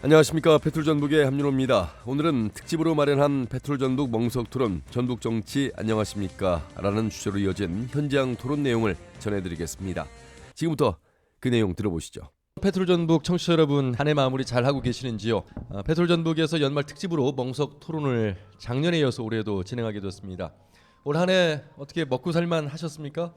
안녕하십니까 페트롤 전북의 함윤호입니다. 오늘은 특집으로 마련한 페트롤 전북 멍석 토론 전북 정치 안녕하십니까 라는 주제로 이어진 현장 토론 내용을 전해드리겠습니다. 지금부터 그 내용 들어보시죠. 페트롤 전북 청취자 여러분 한 해 마무리 잘 하고 계시는지요? 아, 페트롤 전북에서 연말 특집으로 멍석 토론을 작년에 이어서 올해도 진행하게 됐습니다. 올 한 해 어떻게 먹고 살만 하셨습니까?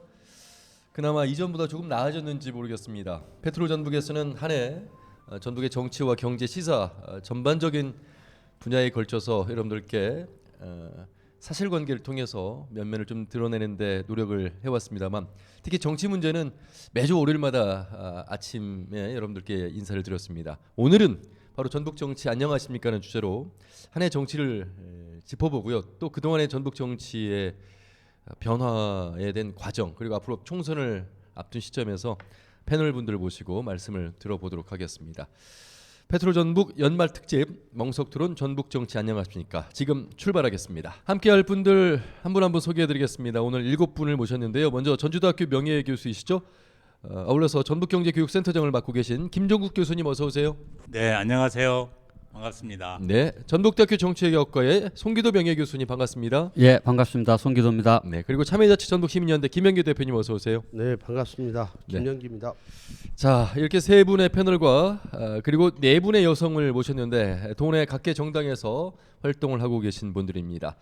그나마 이전보다 조금 나아졌는지 모르겠습니다. 페트롤 전북에서는 한해 어, 전북의 정치와 경제 시사 어, 전반적인 분야에 걸쳐서 여러분들께 어, 사실관계를 통해서 면면을 좀 드러내는데 노력을 해왔습니다만 특히 정치 문제는 매주 월요일마다 아, 아침에 여러분들께 인사를 드렸습니다. 오늘은 바로 전북 정치 안녕하십니까는 주제로 한 해 정치를 에, 짚어보고요. 또 그동안의 전북 정치의 변화에 대한 과정 그리고 앞으로 총선을 앞둔 시점에서 패널 분들 모시고 말씀을 들어보도록 하겠습니다. 페트롤 전북 연말 특집 멍석 토론 전북 정치 안녕하십니까? 지금 출발하겠습니다. 함께할 분들 한 분 한 분 소개해드리겠습니다. 오늘 일곱 분을 모셨는데요. 먼저 전주대학교 명예 교수이시죠? 어, 아울러서 전북경제교육센터장을 맡고 계신 김종국 교수님 어서 오세요. 네, 안녕하세요. 반갑습니다. 네, 전북대학교 정치외교학과의 송기도 명예 교수님 반갑습니다. 예, 반갑습니다. 송기도입니다. 네, 그리고 참여자치 전북시민연대 김영규 대표님 어서 오세요. 네 반갑습니다. 네. 김영기입니다. 자 이렇게 세 분의 패널과 아, 그리고 네 분의 여성을 모셨는데 동네 각계 정당에서 활동을 하고 계신 분들입니다.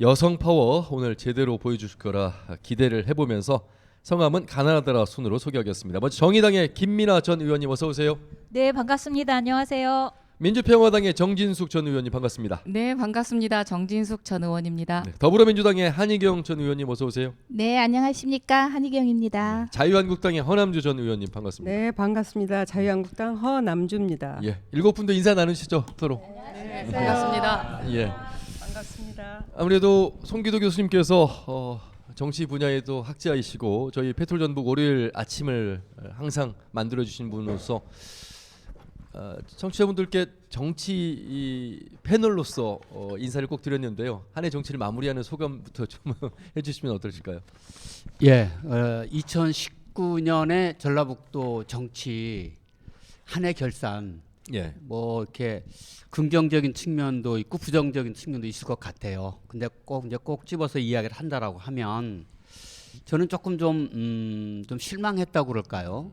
여성 파워 오늘 제대로 보여주실 거라 기대를 해보면서 성함은 가나다라 순으로 소개하겠습니다. 먼저 정의당의 김민아 전 의원님 어서 오세요. 네, 반갑습니다. 안녕하세요. 민주평화당의 정진숙 전 의원님 반갑습니다. 네, 반갑습니다. 정진숙 전 의원입니다. 네, 더불어민주당의 한희경 전 의원님 어서 오세요. 네, 안녕하십니까. 한희경입니다. 자유한국당의 허남주 전 의원님 반갑습니다. 네, 반갑습니다. 자유한국당 허남주입니다. 예, 일곱 분도 인사 나누시죠 서로. 네, 반갑습니다. 예. 반갑습니다. 아무래도 송기도 교수님께서 어, 정치 분야에도 학자이시고 저희 페트롤 전북 월요일 아침을 항상 만들어 주신 분으로서 어, 청취자분들께 정치 이 패널로서 어, 인사를 꼭 드렸는데요. 한 해 정치를 마무리하는 소감부터 좀 해주시면 어떠실까요? 예, 어, 2019년에 전라북도 정치 한 해 결산 예. 뭐 이렇게 긍정적인 측면도 있고 부정적인 측면도 있을 것 같아요. 근데 꼭 이제 꼭 집어서 이야기를 한다라고 하면 저는 조금 좀, 음, 좀 실망했다고 그럴까요?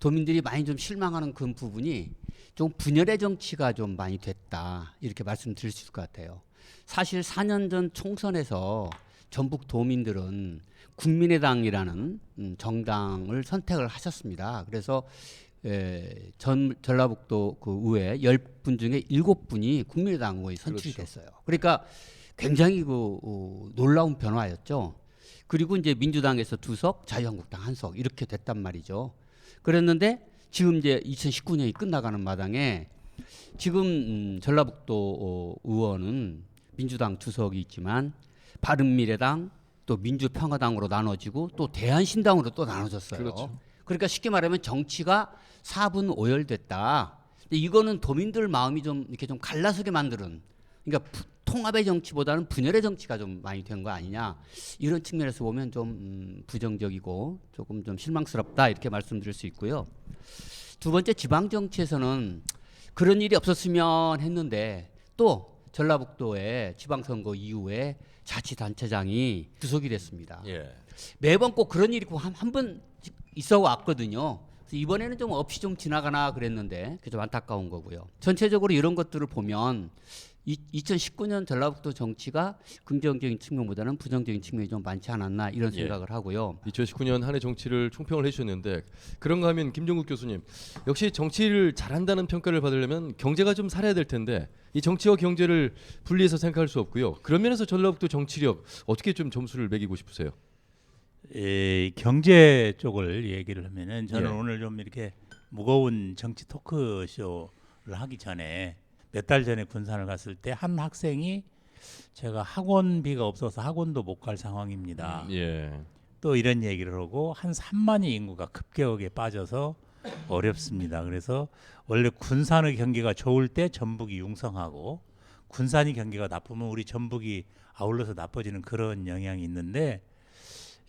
도민들이 많이 좀 실망하는 그 부분이 좀 분열의 정치가 좀 많이 됐다. 이렇게 말씀드릴 수 있을 것 같아요. 사실 4년 전 총선에서 전북 도민들은 국민의당이라는 음, 정당을 선택을 하셨습니다. 그래서 에, 전 전라북도 그 의회 10분 중에 7분이 국민의당 의원이 선출이 그렇죠. 됐어요. 그러니까 굉장히 그 어, 놀라운 변화였죠. 그리고 이제 민주당에서 두 석, 자유한국당 한 석 이렇게 됐단 말이죠. 그랬는데 지금 이제 2019년이 끝나가는 마당에 지금 음, 전라북도 어, 의원은 민주당 주석이 있지만 바른미래당 또 민주평화당으로 나눠지고 또 대한신당으로 또 나눠졌어요. 그렇죠. 그러니까 쉽게 말하면 정치가 사분 오열됐다. 이거는 도민들 마음이 좀 이렇게 좀 갈라서게 만드는 그러니까 부- 통합의 정치보다는 분열의 정치가 좀 많이 된 거 아니냐 이런 측면에서 보면 좀 음, 부정적이고 조금 좀 실망스럽다 이렇게 말씀드릴 수 있고요. 두 번째 지방 정치에서는 그런 일이 없었으면 했는데 또 전라북도의 지방선거 이후에 자치단체장이 구속이 됐습니다. 예. 매번 꼭 그런 일이 한한번 있어 왔거든요. 이번에는 좀 없이 좀 지나가나 그랬는데 그게 좀 안타까운 거고요. 전체적으로 이런 것들을 보면 이, 2019년 전라북도 정치가 긍정적인 측면보다는 부정적인 측면이 좀 많지 않았나 이런 예. 생각을 하고요. 2019년 한 해 정치를 총평을 해주셨는데 그런가 하면 김종국 교수님 역시 정치를 잘한다는 평가를 받으려면 경제가 좀 살아야 될 텐데 이 정치와 경제를 분리해서 생각할 수 없고요. 그런 면에서 전라북도 정치력 어떻게 좀 점수를 매기고 싶으세요? 에, 경제 쪽을 얘기를 하면은 저는 예. 오늘 좀 이렇게 무거운 정치 토크쇼를 하기 전에 몇 달 전에 군산을 갔을 때 한 학생이 제가 학원비가 없어서 학원도 못 갈 상황입니다. 예. 또 이런 얘기를 하고 한 3만의 인구가 급격하게 빠져서 어렵습니다. 그래서 원래 군산의 경기가 좋을 때 전북이 융성하고 군산이 경기가 나쁘면 우리 전북이 아울러서 나빠지는 그런 영향이 있는데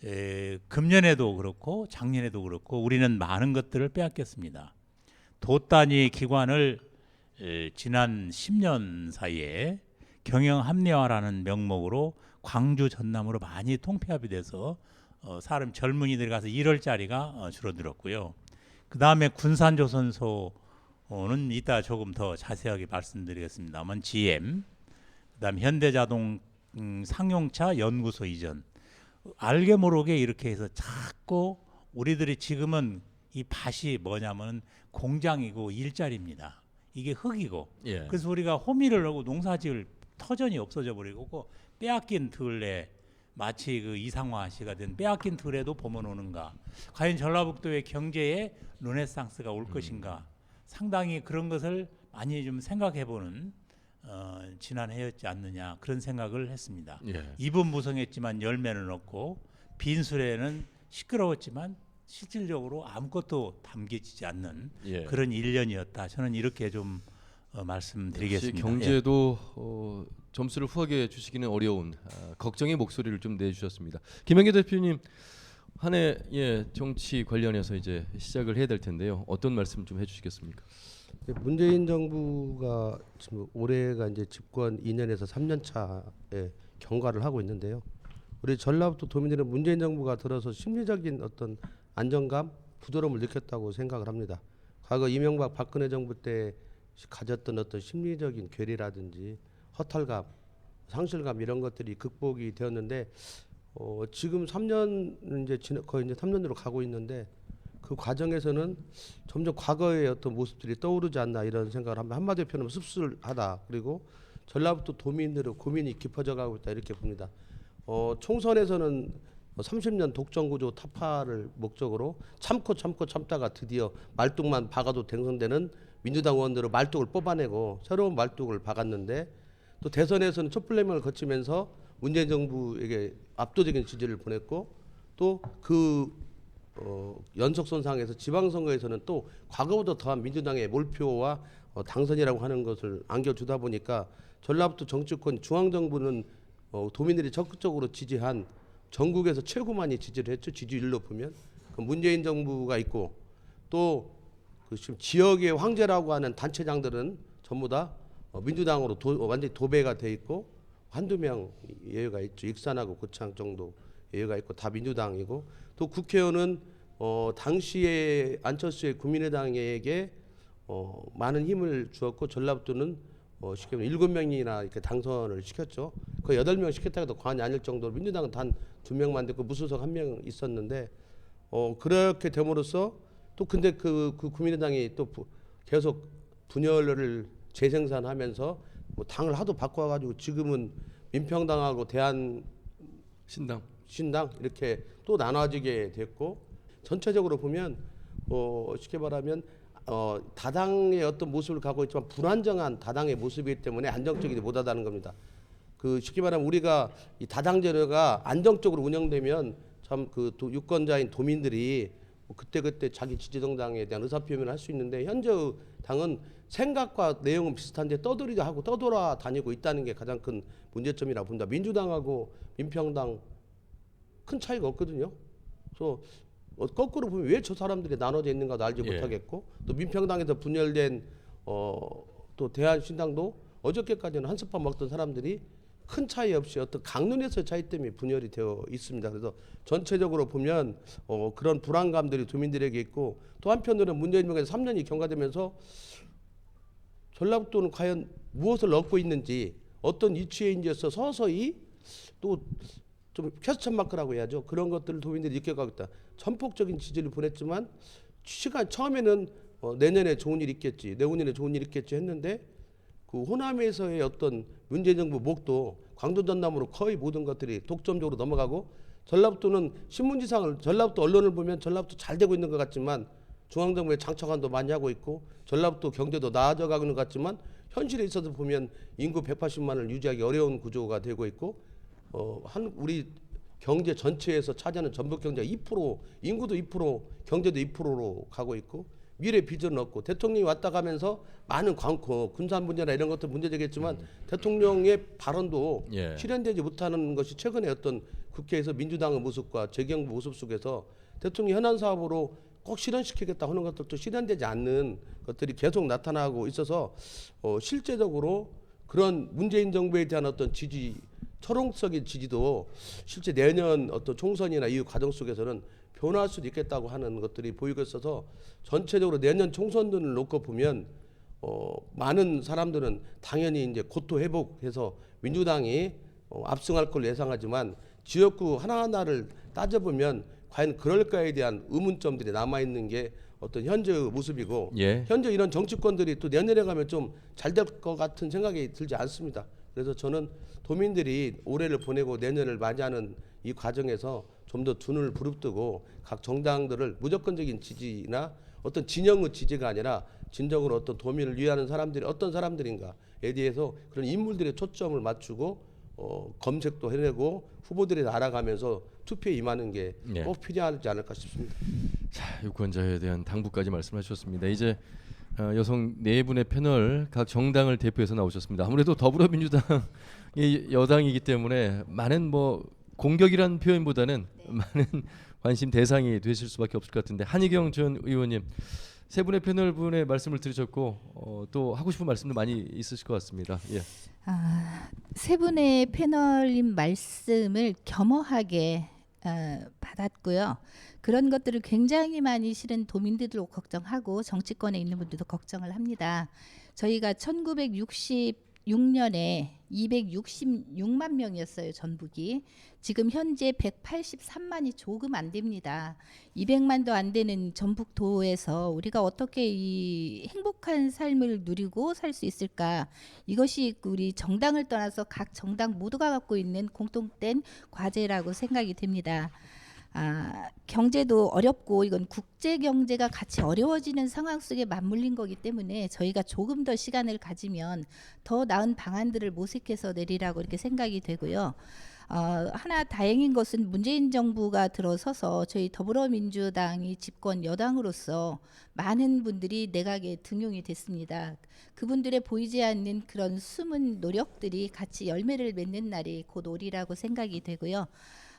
에, 금년에도 그렇고 작년에도 그렇고 우리는 많은 것들을 빼앗겼습니다. 도 단위 기관을 에, 지난 10년 사이에 경영 합리화라는 명목으로 광주 전남으로 많이 통폐합이 돼서 어, 사람 젊은이들이 가서 일할 자리가 어, 줄어들었고요. 그 다음에 군산조선소는 이따 조금 더 자세하게 말씀드리겠습니다만 GM, 그다음 현대자동 음, 상용차 연구소 이전 알게 모르게 이렇게 해서 자꾸 우리들이 지금은 이 밭이 뭐냐면 공장이고 일자리입니다. 이게 흙이고 예. 그래서 우리가 호미를 하고 농사지을 터전이 없어져 버리고 그 빼앗긴 들에 마치 그 이상화 씨가 된 빼앗긴 들에도 봄은 오는가 과연 전라북도의 경제에 르네상스가 올 것인가 상당히 그런 것을 많이 좀 생각해보는 어, 지난 해였지 않느냐 그런 생각을 했습니다. 예. 입은 무성했지만 열매는 없고 빈술에는 시끄러웠지만 실질적으로 아무것도 담겨지지 않는 예. 그런 일년이었다. 저는 이렇게 좀 어, 말씀드리겠습니다. 예. 경제도 어, 점수를 후하게 주시기는 어려운 아, 걱정의 목소리를 좀 내주셨습니다. 김영계 대표님 한 해 예, 정치 관련해서 이제 시작을 해야 될 텐데요. 어떤 말씀 좀 해주시겠습니까? 네, 문재인 정부가 지금 올해가 이제 집권 2년에서 3년 차에 경과를 하고 있는데요. 우리 전라북도 도민들은 문재인 정부가 들어서 심리적인 어떤 안정감, 부드러움을 느꼈다고 생각을 합니다. 과거 이명박 박근혜 정부 때 가졌던 어떤 심리적인 괴리라든지 허탈감, 상실감 이런 것들이 극복이 되었는데 어, 지금 3년 이제 지나 거의 이제 3년으로 가고 있는데 그 과정에서는 점점 과거의 어떤 모습들이 떠오르지 않나 이런 생각을 합니다. 한마디로 표현하면 씁쓸하다. 그리고 전라북도 도민들의 고민이 깊어져 가고 있다 이렇게 봅니다. 어, 총선에서는 30년 독점구조 타파를 목적으로 참고 참고 참다가 드디어 말뚝만 박아도 당선되는 민주당 의원들을 말뚝을 뽑아내고 새로운 말뚝을 박았는데 또 대선에서는 촛불레명을 거치면서 문재인 정부에게 압도적인 지지를 보냈고 또그 어, 연속 선상에서 지방선거에서는 또 과거보다 더한 민주당의 몰표와 어, 당선이라고 하는 것을 안겨주다 보니까 전라북도 정치권 중앙정부는 어, 도민들이 적극적으로 지지한 전국에서 최고 많이 지지를 했죠. 지지율로 보면. 그 문재인 정부가 있고 또 그 지금 지역의 황제라고 하는 단체장들은 전부 다 어, 민주당으로 도, 어, 완전히 도배가 돼 있고 한두 명 예외가 있죠. 익산하고 고창 정도 예외가 있고 다 민주당이고. 또 국회의원은 어, 당시에 안철수의 국민의당에게 어, 많은 힘을 주었고 전라북도는 어, 쉽게 말하면 일곱 명이나 이렇게 당선을 시켰죠. 그 여덟 명 시켰다고 해도 과언이 아닐 정도로 민주당은 단 두 명만 됐고 무소속 한 명 있었는데 어, 그렇게 됨으로써 또 근데 그, 그 국민의당이 또 부, 계속 분열을 재생산하면서 뭐 당을 하도 바꿔가지고 지금은 민평당하고 대한 신당. 신당 이렇게 또 나눠지게 됐고 전체적으로 보면 어 쉽게 말하면 어 다당의 어떤 모습을 갖고 있지만 불안정한 다당의 모습이기 때문에 안정적이지 못하다는 겁니다. 그 쉽게 말하면 우리가 이 다당제도가 안정적으로 운영되면 참 그 유권자인 도민들이 뭐 그때 그때 자기 지지 정당에 대한 의사 표현을 할 수 있는데 현재의 당은 생각과 내용은 비슷한데 떠돌이자 하고 떠돌아 다니고 있다는 게 가장 큰 문제점이라고 봅니다. 민주당하고 민평당 큰 차이가 없거든요. 그래서 어, 거꾸로 보면 왜 저 사람들이 나눠져 있는가도 알지 예. 못하겠고 또 민평당에서 분열된 어 또 대한신당도 어저께까지는 한솥밥 먹던 사람들이 큰 차이 없이 어떤 강론에서의 차이 때문에 분열이 되어 있습니다. 그래서 전체적으로 보면 어, 그런 불안감들이 도민들에게 있고 또 한편으로는 문재인 정부에서 3년이 경과되면서 전라북도는 과연 무엇을 얻고 있는지 어떤 이치에 있어서 서서히 또 좀 퀘스천 마크라고 해야죠. 그런 것들을 도민들이 느껴가고 있다. 전폭적인 지지를 보냈지만 시간 처음에는 어, 내년에 좋은 일 있겠지, 내후년에 좋은 일 있겠지 했는데 그 호남에서의 어떤 문재인 정부 목도 광주 전남으로 거의 모든 것들이 독점적으로 넘어가고 전라북도는 신문지상을 전라북도 언론을 보면 전라북도 잘 되고 있는 것 같지만 중앙정부의 장처관도 많이 하고 있고 전라북도 경제도 나아져 가는 것 같지만 현실에 있어서 보면 인구 180만을 유지하기 어려운 구조가 되고 있고 어, 한 우리 경제 전체에서 차지하는 전북 경제가 2% 인구도 2% 경제도 2%로 가고 있고 미래 비전은 없고 대통령이 왔다 가면서 많은 광고 군산 문제나 이런 것도 문제되겠지만 대통령의 발언도 예. 실현되지 못하는 것이 최근에 어떤 국회에서 민주당의 모습과 재경부 모습 속에서 대통령 현안 사업으로 꼭 실현시키겠다 하는 것들도 실현되지 않는 것들이 계속 나타나고 있어서 어, 실제적으로 그런 문재인 정부에 대한 어떤 지지 철옹적인 지지도 실제 내년 어떤 총선이나 이후 과정 속에서는 변화할 수도 있겠다고 하는 것들이 보이고 있어서 전체적으로 내년 총선들을 놓고 보면 어, 많은 사람들은 당연히 이제 고토 회복해서 민주당이 어, 압승할 걸 예상하지만 지역구 하나하나를 따져보면 과연 그럴까에 대한 의문점들이 남아 있는 게 어떤 현재의 모습이고 예. 현재 이런 정치권들이 또 내년에 가면 좀 잘 될 것 같은 생각이 들지 않습니다. 그래서 저는 도민들이 올해를 보내고 내년을 맞이하는 이 과정에서 좀 더 두 눈을 부릅뜨고 각 정당들을 무조건적인 지지나 어떤 진영의 지지가 아니라 진정으로 어떤 도민을 위하는 사람들이 어떤 사람들인가에 대해서 그런 인물들의 초점을 맞추고 어, 검색도 해내고 후보들이 알아가면서 투표에 임하는 게 예. 꼭 필요하지 않을까 싶습니다. 자, 유권자에 대한 당부까지 말씀하셨습니다. 이제 어, 여성 네 분의 패널 각 정당을 대표해서 나오셨습니다. 아무래도 더불어민주당이 여당이기 때문에 많은 뭐 공격이라는 표현보다는 많은 관심 대상이 되실 수밖에 없을 것 같은데 한희경 전 의원님 세 분의 패널 분의 말씀을 들으셨고 어, 또 하고 싶은 말씀도 많이 있으실 것 같습니다. 예. 아, 세 분의 패널님 말씀을 겸허하게 어, 받았고요. 그런 것들을 굉장히 많이 실은 도민들도 걱정하고 정치권에 있는 분들도 걱정을 합니다. 저희가 1966년에 266만 명이었어요 전북이. 지금 현재 183만이 조금 안 됩니다. 200만도 안 되는 전북도에서 우리가 어떻게 이 행복한 삶을 누리고 살 수 있을까? 이것이 우리 정당을 떠나서 각 정당 모두가 갖고 있는 공통된 과제라고 생각이 됩니다. 아, 경제도 어렵고 이건 국제 경제가 같이 어려워지는 상황 속에 맞물린 거기 때문에 저희가 조금 더 시간을 가지면 더 나은 방안들을 모색해서 내리라고 이렇게 생각이 되고요. 어, 하나 다행인 것은 문재인 정부가 들어서서 저희 더불어민주당이 집권 여당으로서 많은 분들이 내각에 등용이 됐습니다. 그분들의 보이지 않는 그런 숨은 노력들이 같이 열매를 맺는 날이 곧 오리라고 생각이 되고요.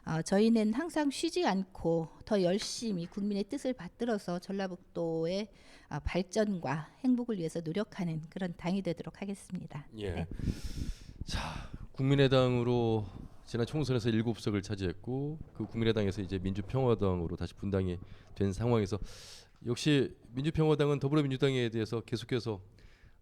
어, 저희는 항상 쉬지 않고 더 열심히 국민의 뜻을 받들어서 전라북도의 어, 발전과 행복을 위해서 노력하는 그런 당이 되도록 하겠습니다. 예. 네. 자, 국민의당으로 지난 총선에서 일곱 석을 차지했고 그 국민의당에서 이제 민주평화당으로 다시 분당이 된 상황에서 역시 민주평화당은 더불어민주당에 대해서 계속해서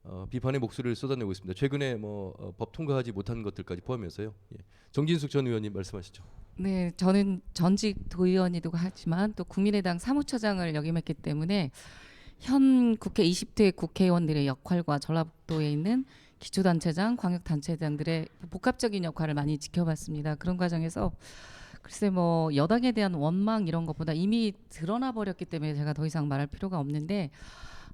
어, 비판의 목소리를 쏟아내고 있습니다. 최근에 뭐 어, 법 통과하지 못한 것들까지 포함해서요. 예. 정진숙 전 의원님 말씀하시죠. 네, 저는 전직 도의원이기도 하지만 또 국민의당 사무처장을 역임했기 때문에 현 국회 20대 국회의원들의 역할과 전라북도에 있는 기초단체장, 광역단체장들의 복합적인 역할을 많이 지켜봤습니다. 그런 과정에서 글쎄 뭐 여당에 대한 원망 이런 것보다 이미 드러나 버렸기 때문에 제가 더 이상 말할 필요가 없는데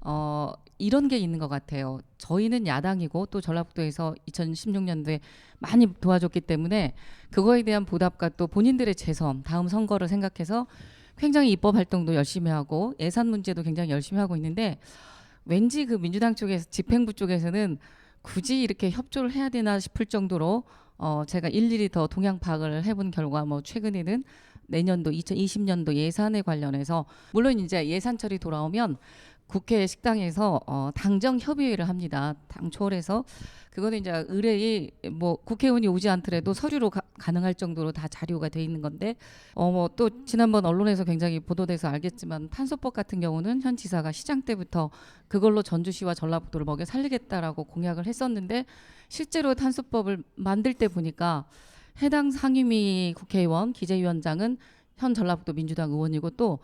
어 이런 게 있는 것 같아요. 저희는 야당이고 또 전라북도에서 2016년도에 많이 도와줬기 때문에 그거에 대한 보답과 또 본인들의 재선 다음 선거를 생각해서 굉장히 입법 활동도 열심히 하고 예산 문제도 굉장히 열심히 하고 있는데 왠지 그 민주당 쪽에서 집행부 쪽에서는 굳이 이렇게 협조를 해야 되나 싶을 정도로 어 제가 일일이 더 동향 파악을 해본 결과 뭐 최근에는 내년도 2020년도 예산에 관련해서 물론 이제 예산철이 돌아오면 국회 식당에서 어, 당정 협의회를 합니다. 당 초월해서 그거는 이제 의뢰이 뭐 국회의원이 오지 않더라도 서류로 가, 가능할 정도로 다 자료가 돼 있는 건데 어 뭐 또 지난번 언론에서 굉장히 보도돼서 알겠지만 탄소법 같은 경우는 현 지사가 시장 때부터 그걸로 전주시와 전라북도를 먹여 살리겠다라고 공약을 했었는데 실제로 탄소법을 만들 때 보니까 해당 상임위 국회의원 기재위원장은 현 전라북도 민주당 의원이고 또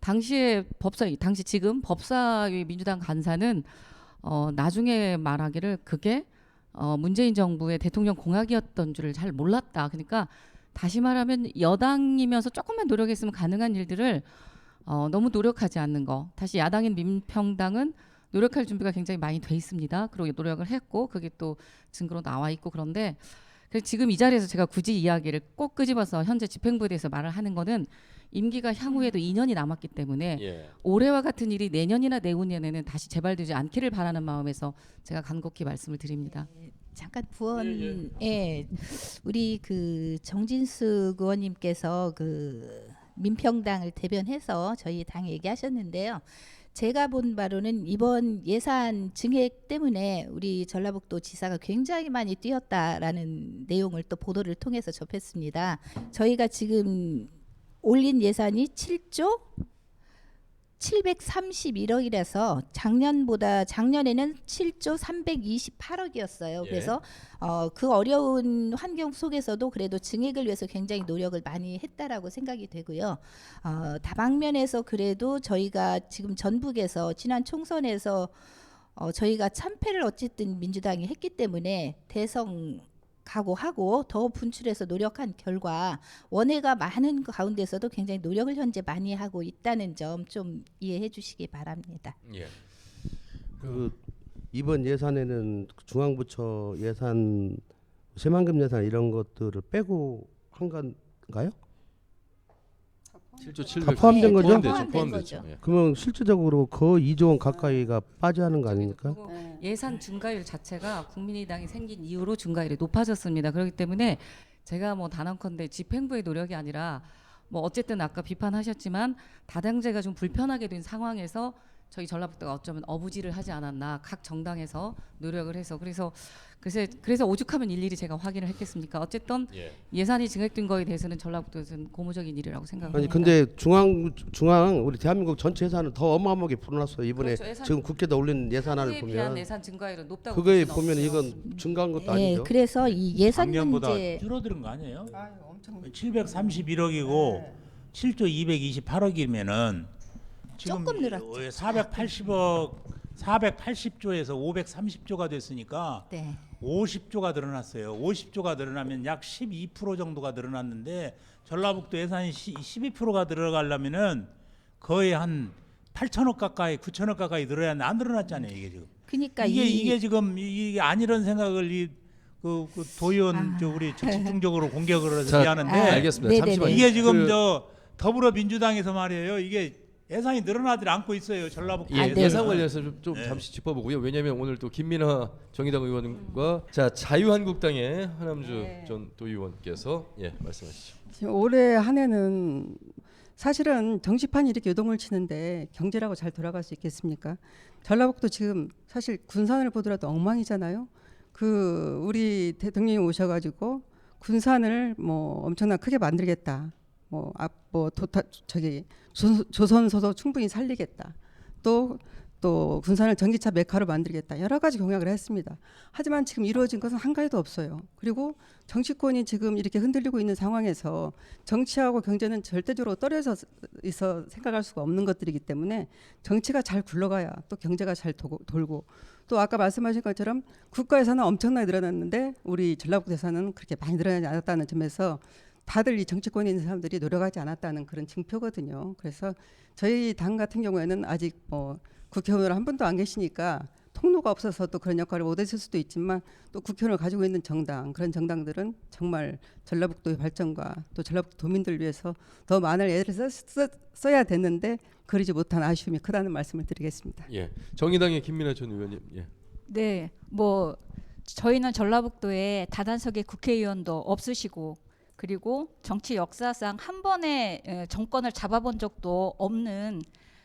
당시에 법사 당시 지금 법사위 민주당 간사는 어 나중에 말하기를 그게 어 문재인 정부의 대통령 공약이었던 줄을 잘 몰랐다. 그러니까 다시 말하면 여당이면서 조금만 노력했으면 가능한 일들을 어 너무 노력하지 않는 거. 다시 야당인 민평당은 노력할 준비가 굉장히 많이 돼 있습니다. 그리고 노력을 했고 그게 또 증거로 나와 있고 그런데 그래서 지금 이 자리에서 제가 굳이 이야기를 꼭 끄집어서 현재 집행부에 대해서 말을 하는 거는 임기가 향후에도 2년이 남았기 때문에 예. 올해와 같은 일이 내년이나 내후년에는 다시 재발되지 않기를 바라는 마음에서 제가 간곡히 말씀을 드립니다. 잠깐 부원에 우리 그 정진숙 의원님께서 그 민평당을 대변해서 저희 당 얘기하셨는데요. 제가 본 바로는 이번 예산 증액 때문에 우리 전라북도 지사가 굉장히 많이 뛰었다라는 내용을 또 보도를 통해서 접했습니다. 저희가 지금 올린 예산이 7조 731억이라서 작년보다 작년에는 7조 328억이었어요. 예. 그래서 어, 그 어려운 환경 속에서도 그래도 증액을 위해서 굉장히 노력을 많이 했다라고 생각이 되고요. 어, 다방면에서 그래도 저희가 지금 전북에서 지난 총선에서 어, 저희가 참패를 어쨌든 민주당이 했기 때문에 대성 각오하고 더 분출해서 노력한 결과 원회가 많은 그 가운데서도 굉장히 노력을 현재 많이 하고 있다는 점 좀 이해해 주시기 바랍니다. 예. 그 이번 예산에는 중앙부처 예산 새만금 예산 이런 것들을 빼고 한 건가요? 7조 700 다 포함된 네, 거죠? 다 포함되죠. 포함된 포함되죠. 거죠. 예. 그러면 실질적으로 거의 2조 원 가까이가 빠져야 하는 거 아닙니까? 그리고 예산 중과율 자체가 국민의당이 생긴 이후로 중과율이 높아졌습니다. 그렇기 때문에 제가 뭐 단언컨대 집행부의 노력이 아니라 뭐 어쨌든 아까 비판하셨지만 다당제가 좀 불편하게 된 상황에서 저희 전라북도가 어쩌면 어부지를 하지 않았나 각 정당에서 노력을 해서 그래서 그래서 그래서 오죽하면 일일이 제가 확인을 했겠습니까? 어쨌든 예. 예산이 증액된 거에 대해서는 전라북도에서는 고무적인 일이라고 생각합니다. 아니 근데 중앙 중앙 우리 대한민국 전체 예산은 더 어마어마하게 불어났어요 이번에 그렇죠. 예산- 지금 국회에다 올린 예산안을 그에 비한 보면 예산 증가율은 높다고 그거에 볼 수는 보면 없죠. 이건 증가한 것도 예, 아니죠. 그래서 이 예산 작년보다 문제 줄어드는 거 아니에요? 아유, 엄청 731억이고 7조 228억이면은 지금 조금 늘었죠. 480억 480조에서 530조가 됐으니까 네. 50조가 늘어났어요. 50조가 늘어나면 약 12% 정도가 늘어났는데 전라북도 예산이 12%가 들어가려면은 거의 한 8천억 가까이 9천억 가까이 늘어야 하는데 안 늘어났잖아요 이게 지금. 그러니까 이게 이, 이게 지금 이게 아니런 생각을 이 그, 그 도의원 아. 저 우리 집중적으로 공격을 해서 자, 미안한데 아, 알겠습니다. 네네네. 잠시만요. 이게 지금 그- 저 더불어민주당에서 말이에요. 이게 예산이 늘어나지 않고 있어요. 전라북도 아, 예, 네. 예산 관련해서 좀, 좀 네. 잠시 짚어보고요. 왜냐하면 오늘 또 김민하 정의당 의원과 자 자유한국당의 하남주 네. 전 도의원께서 예 말씀하시죠. 지금 올해 한 해는 사실은 정치판이 이렇게 요동을 치는데 경제라고 잘 돌아갈 수 있겠습니까? 전라북도 지금 사실 군산을 보더라도 엉망이잖아요. 그 우리 대통령이 오셔가지고 군산을 뭐 엄청나 크게 만들겠다. 뭐 앞뭐 도타 저기 조, 조선소도 충분히 살리겠다. 또 또 군산을 전기차 메카로 만들겠다. 여러 가지 공약을 했습니다. 하지만 지금 이루어진 것은 한 가지도 없어요. 그리고 정치권이 지금 이렇게 흔들리고 있는 상황에서 정치하고 경제는 절대적으로 떨어져 있어 생각할 수가 없는 것들이기 때문에 정치가 잘 굴러가야 또 경제가 잘 도고, 돌고 또 아까 말씀하신 것처럼 국가 예산은 엄청나게 늘어났는데 우리 전라북도 예산은 그렇게 많이 늘어나지 않았다는 점에서 다들 이 정치권에 있는 사람들이 노력하지 않았다는 그런 징표거든요. 그래서 저희 당 같은 경우에는 아직 뭐 국회의원을 한 분도 안 계시니까 통로가 없어서 또 그런 역할을 못했을 수도 있지만 또 국회의원을 가지고 있는 정당 그런 정당들은 정말 전라북도의 발전과 또 전라북도 도민들 위해서 더 많은 애를 써, 써, 써야 됐는데 그러지 못한 아쉬움이 크다는 말씀을 드리겠습니다. 예 정의당의 김민하 전 의원님 예. 네, 뭐 저희는 전라북도에 다단속의 국회의원도 없으시고 그리고 정치 역사상 한 번의 에, 정권을 잡아본 적도 없는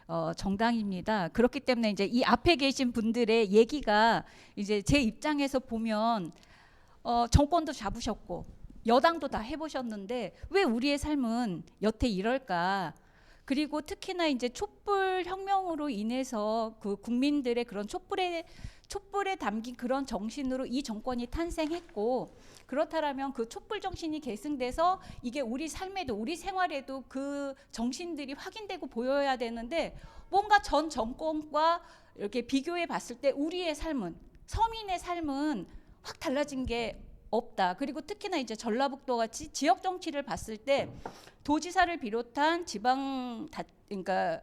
어, 정당입니다. 그렇기 때문에 이제 이 앞에 계신 분들의 얘기가 이제 제 입장에서 보면 어, 정권도 잡으셨고 여당도 다 해보셨는데 왜 우리의 삶은 여태 이럴까? 그리고 특히나 이제 촛불 혁명으로 인해서 그 국민들의 그런 촛불에 촛불에 담긴 그런 정신으로 이 정권이 탄생했고 그렇다라면 그 촛불 정신이 계승돼서 이게 우리 삶에도 우리 생활에도 그 정신들이 확인되고 보여야 되는데 뭔가 전 정권과 이렇게 비교해 봤을 때 우리의 삶은 서민의 삶은 확 달라진 게 없다. 그리고 특히나 이제 전라북도 같이 지역 정치를 봤을 때 도지사를 비롯한 지방 다, 그러니까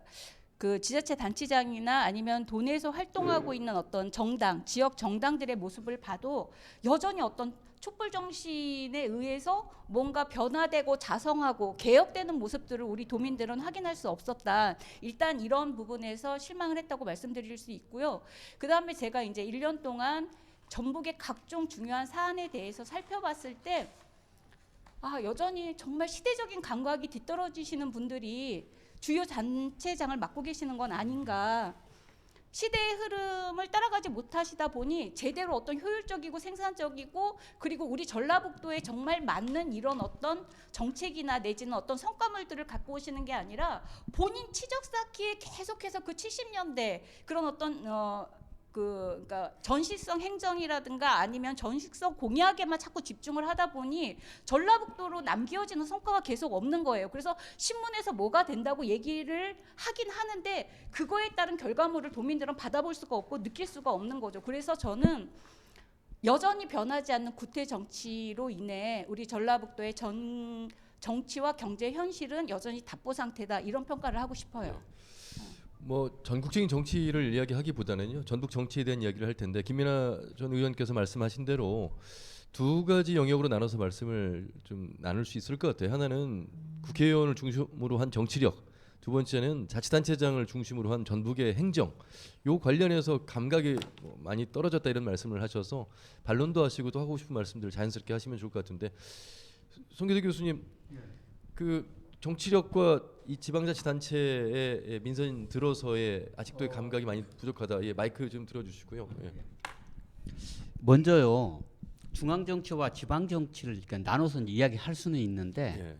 그 지자체 단체장이나 아니면 도내에서 활동하고 있는 어떤 정당, 지역 정당들의 모습을 봐도 여전히 어떤 촛불 정신에 의해서 뭔가 변화되고 자성하고 개혁되는 모습들을 우리 도민들은 확인할 수 없었다. 일단 이런 부분에서 실망을 했다고 말씀드릴 수 있고요. 그다음에 제가 이제 1년 동안 전북의 각종 중요한 사안에 대해서 살펴봤을 때 아 여전히 정말 시대적인 감각이 뒤떨어지시는 분들이 주요 단체장을 맡고 계시는 건 아닌가. 시대의 흐름을 따라가지 못하시다 보니 제대로 어떤 효율적이고 생산적이고 그리고 우리 전라북도에 정말 맞는 이런 어떤 정책이나 내지는 어떤 성과물들을 갖고 오시는 게 아니라 본인 치적 쌓기에 계속해서 그 70년대 그런 어떤 어, 그 그러니까 전시성 행정이라든가 아니면 전시성 공약에만 자꾸 집중을 하다 보니 전라북도로 남겨지는 성과가 계속 없는 거예요. 그래서 신문에서 뭐가 된다고 얘기를 하긴 하는데 그거에 따른 결과물을 도민들은 받아볼 수가 없고 느낄 수가 없는 거죠. 그래서 저는 여전히 변하지 않는 구태 정치로 인해 우리 전라북도의 전 정치와 경제 현실은 여전히 답보 상태다 이런 평가를 하고 싶어요. 뭐 전국적인 정치를 이야기하기보다는요 전국 정치에 대한 이야기를 할 텐데 김민아 전 의원께서 말씀하신 대로 두 가지 영역으로 나눠서 말씀을 좀 나눌 수 있을 것 같아요. 하나는 국회의원을 중심으로 한 정치력, 두 번째는 자치단체장을 중심으로 한 전북의 행정. 요 관련해서 감각이 뭐 많이 떨어졌다 이런 말씀을 하셔서 반론도 하시고 또 하고 싶은 말씀들 자연스럽게 하시면 좋을 것 같은데 송기대 교수님 그 정치력과 이 지방자치 단체의 민선 들어서의 아직도의 감각이 많이 부족하다. 예, 마이크 좀 들어주시고요. 예. 먼저요 중앙 정치와 지방 정치를 그러니까 나눠서 이야기할 수는 있는데 예.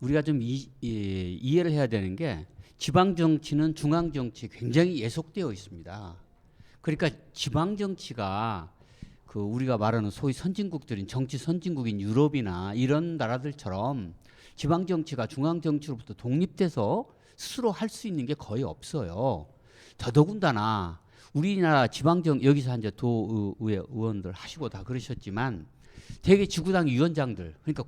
우리가 좀 이, 이, 이해를 해야 되는 게 지방 정치는 중앙 정치 굉장히 예속되어 있습니다. 그러니까 지방 정치가 그 우리가 말하는 소위 선진국들인 정치 선진국인 유럽이나 이런 나라들처럼 지방 정치가 중앙 정치로부터 독립돼서 스스로 할 수 있는 게 거의 없어요. 더더군다나 우리나라 지방정 여기서 이제 도의회 의원들 하시고 다 그러셨지만 대개 지구당 위원장들 그러니까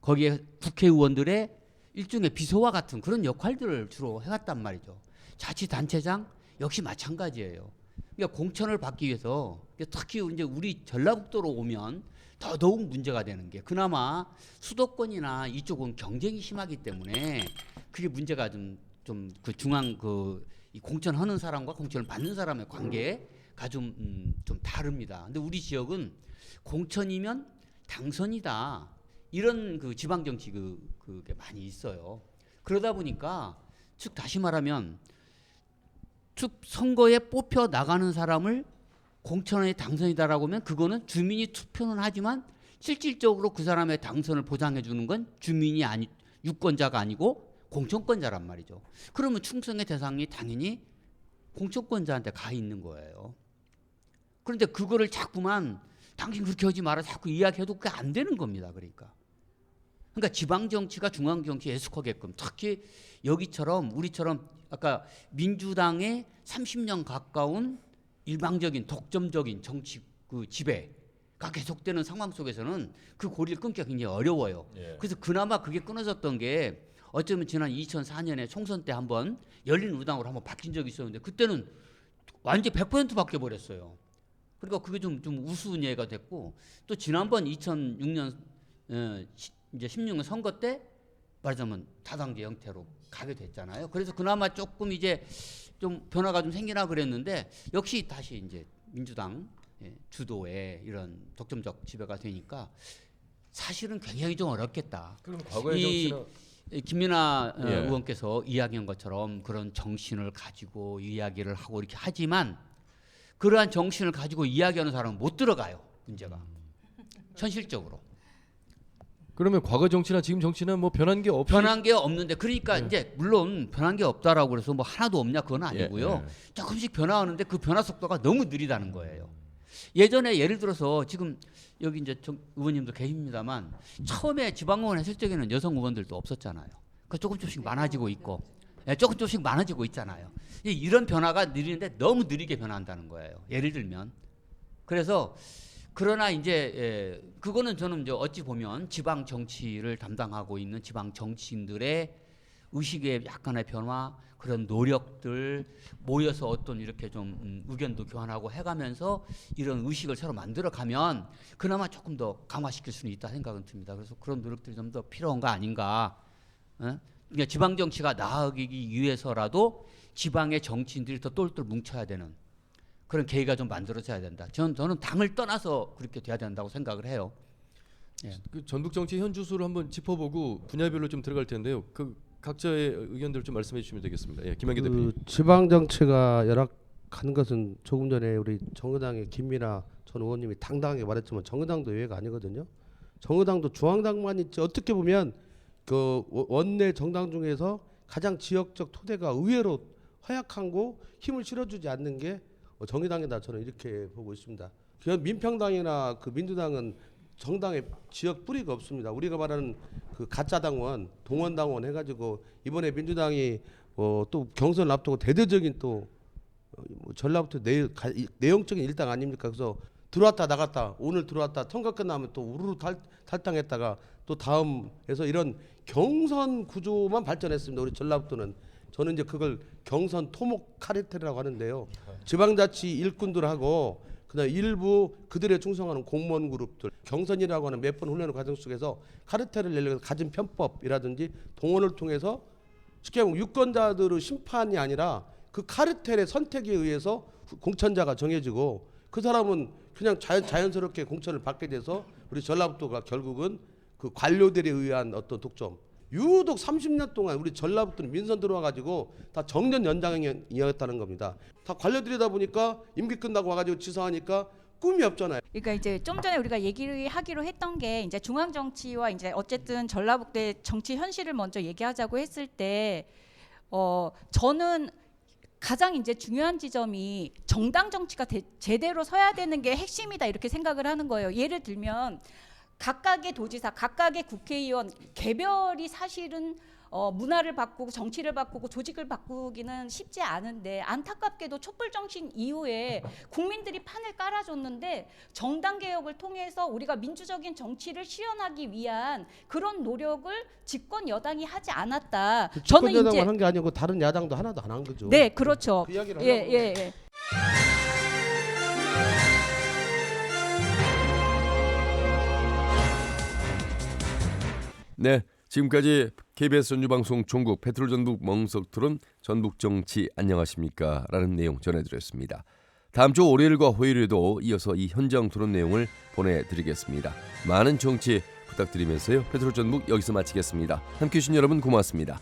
거기에 국회의원들의 일종의 비서와 같은 그런 역할들을 주로 해왔단 말이죠. 자치단체장 역시 마찬가지예요. 그러니까 공천을 받기 위해서 특히 이제 우리 전라북도로 오면 더더욱 문제가 되는 게 그나마 수도권이나 이쪽은 경쟁이 심하기 때문에 그게 문제가 좀 좀 그 중앙 그이 공천하는 사람과 공천을 받는 사람의 관계가 좀, 음, 좀 다릅니다. 근데 우리 지역은 공천이면 당선이다. 이런 그 지방 정치 그 그게 많이 있어요. 그러다 보니까 즉 다시 말하면 즉 선거에 뽑혀 나가는 사람을 공천에 당선이다라고 하면 그거는 주민이 투표는 하지만 실질적으로 그 사람의 당선을 보장해 주는 건 주민이 아니 유권자가 아니고 공천권자란 말이죠. 그러면 충성의 대상이 당연히 공천권자한테 가 있는 거예요. 그런데 그거를 자꾸만 당신 그렇게 하지 마라 자꾸 이야기해도 그게 안 되는 겁니다. 그러니까. 그러니까 지방 정치가 중앙 정치에 해석하게끔 특히 여기처럼 우리처럼 아까 민주당의 30년 가까운 일방적인 독점적인 정치 그 지배가 계속되는 상황 속에서는 그 고리를 끊기가 굉장히 어려워요. 예. 그래서 그나마 그게 끊어졌던 게 어쩌면 지난 2004년에 총선 때 한번 열린 우당으로 한번 바뀐 적이 있었는데 그때는 완전 100% 바뀌어 버렸어요. 그러니까 그게 좀, 좀 우스운 예가 됐고 또 지난번 2006년 어, 시- 이제 16년 선거 때 말하자면 다당제 형태로 가게 됐잖아요. 그래서 그나마 조금 이제 좀 변화가 좀 생기나 그랬는데 역시 다시 이제 민주당 예, 주도의 이런 독점적 지배가 되니까 사실은 굉장히 좀 어렵겠다. 그럼 과거의 이 김민아 어, 예. 의원께서 이야기한 것처럼 그런 정신을 가지고 이야기를 하고 이렇게 하지만 그러한 정신을 가지고 이야기하는 사람은 못 들어가요 문제가 현실적으로 그러면 과거 정치나 지금 정치나 뭐 변한 게 없이 변한 게 없는데 그러니까 예. 이제 물론 변한 게 없다라고 그래서 뭐 하나도 없냐 그건 아니고요 예, 예. 조금씩 변화하는데 그 변화 속도가 너무 느리다는 거예요. 예전에 예를 들어서 지금 여기 이제 정, 의원님도 계십니다만 처음에 지방의원 했을 적에는 여성 의원들도 없었잖아요. 그 조금 조금씩 많아지고 있고 예, 조금 조금씩 많아지고 있잖아요. 이- 이런 변화가 느리는데 너무 느리게 변한다는 거예요. 예를 들면 그래서 그러나 이제 예, 그거는 저는 이제 어찌 보면 지방 정치를 담당하고 있는 지방 정치인들의 의식의 약간의 변화 그런 노력들 모여서 어떤 이렇게 좀 음, 의견도 교환하고 해가면서 이런 의식을 서로 만들어가면 그나마 조금 더 강화시킬 수는 있다 생각은 듭니다. 그래서 그런 노력들이 좀 더 필요한 거 아닌가. 어? 그러니까 지방 정치가 나아가기 위해서라도 지방의 정치인들이 더 똘똘 뭉쳐야 되는 그런 계기가 좀 만들어져야 된다. 저는 저는 당을 떠나서 그렇게 돼야 된다고 생각을 해요. 예. 그 전북 정치 현 주소를 한번 짚어보고 분야별로 좀 들어갈 텐데요. 그 각자의 의견들 좀 말씀해 주시면 되겠습니다. 예, 김한기 대표님. 그 지방 정치가 열악한 것은 조금 전에 우리 정의당의 김민아 전 의원님이 당당하게 말했지만 정의당도 예외가 아니거든요. 정의당도 중앙당만 있지 어떻게 보면 그 원- 원내 정당 중에서 가장 지역적 토대가 의외로 허약하고 힘을 실어주지 않는 게 어, 정의당이다 저는 이렇게 보고 있습니다. 그냥 민평당이나 그 민주당은 정당의 지역 뿌리가 없습니다. 우리가 말하는 그 가짜 당원, 동원 당원 해가지고 이번에 민주당이 어, 또 경선을 앞두고 대대적인 또 어, 뭐 전라부터 내, 가, 이- 내용적인 일당 아닙니까? 그래서 들어왔다 나갔다 오늘 들어왔다 통과 끝나면 또 우르르 탈, 탈당했다가 또 다음에서 이런 경선 구조만 발전했습니다. 우리 전라북도는 저는 이제 그걸 경선 토목 카르텔이라고 하는데요. 지방자치 일꾼들하고 그다음 일부 그들에 충성하는 공무원 그룹들 경선이라고 하는 몇 번 훈련의 과정 속에서 카르텔을 내려서 가진 편법이라든지 동원을 통해서 쉽게 말하면 유권자들의 심판이 아니라 그 카르텔의 선택에 의해서 후- 공천자가 정해지고 그 사람은 그냥 자연, 자연스럽게 공천을 받게 돼서 우리 전라북도가 결국은 그 관료들에 의한 어떤 독점 유독 30년 동안 우리 전라북도는 민선 들어와 가지고 다 정년 연장이었다는 겁니다. 다 관료들이다 보니까 임기 끝나고 와가지고 지사하니까 꿈이 없잖아요. 그러니까 이제 좀 전에 우리가 얘기를 하기로 했던 게 이제 중앙 정치와 이제 어쨌든 전라북도의 정치 현실을 먼저 얘기하자고 했을 때 어 저는 가장 이제 중요한 지점이 정당 정치가 대- 제대로 서야 되는 게 핵심이다 이렇게 생각을 하는 거예요. 예를 들면 각각의 도지사, 각각의 국회의원 개별이 사실은 어, 문화를 바꾸고 정치를 바꾸고 조직을 바꾸기는 쉽지 않은데 안타깝게도 촛불 정신 이후에 국민들이 판을 깔아줬는데 정당 개혁을 통해서 우리가 민주적인 정치를 실현하기 위한 그런 노력을 집권 여당이 하지 않았다. 저는 집권 여당만 이제 한게 아니고 다른 야당도 하나도 안 한 거죠. 네 그렇죠. 그 이야기를 예 하려고 예, 예. 네, 지금까지 KBS 전주방송 종국 페트롤 전북 멍석 토론 전북 정치 안녕하십니까 라는 내용 전해드렸습니다. 다음 주 월요일과 화요일에도 이어서 이 현장 토론 내용을 보내드리겠습니다. 많은 정치 부탁드리면서요. 페트롤 전북 여기서 마치겠습니다. 함께해 주신 여러분 고맙습니다.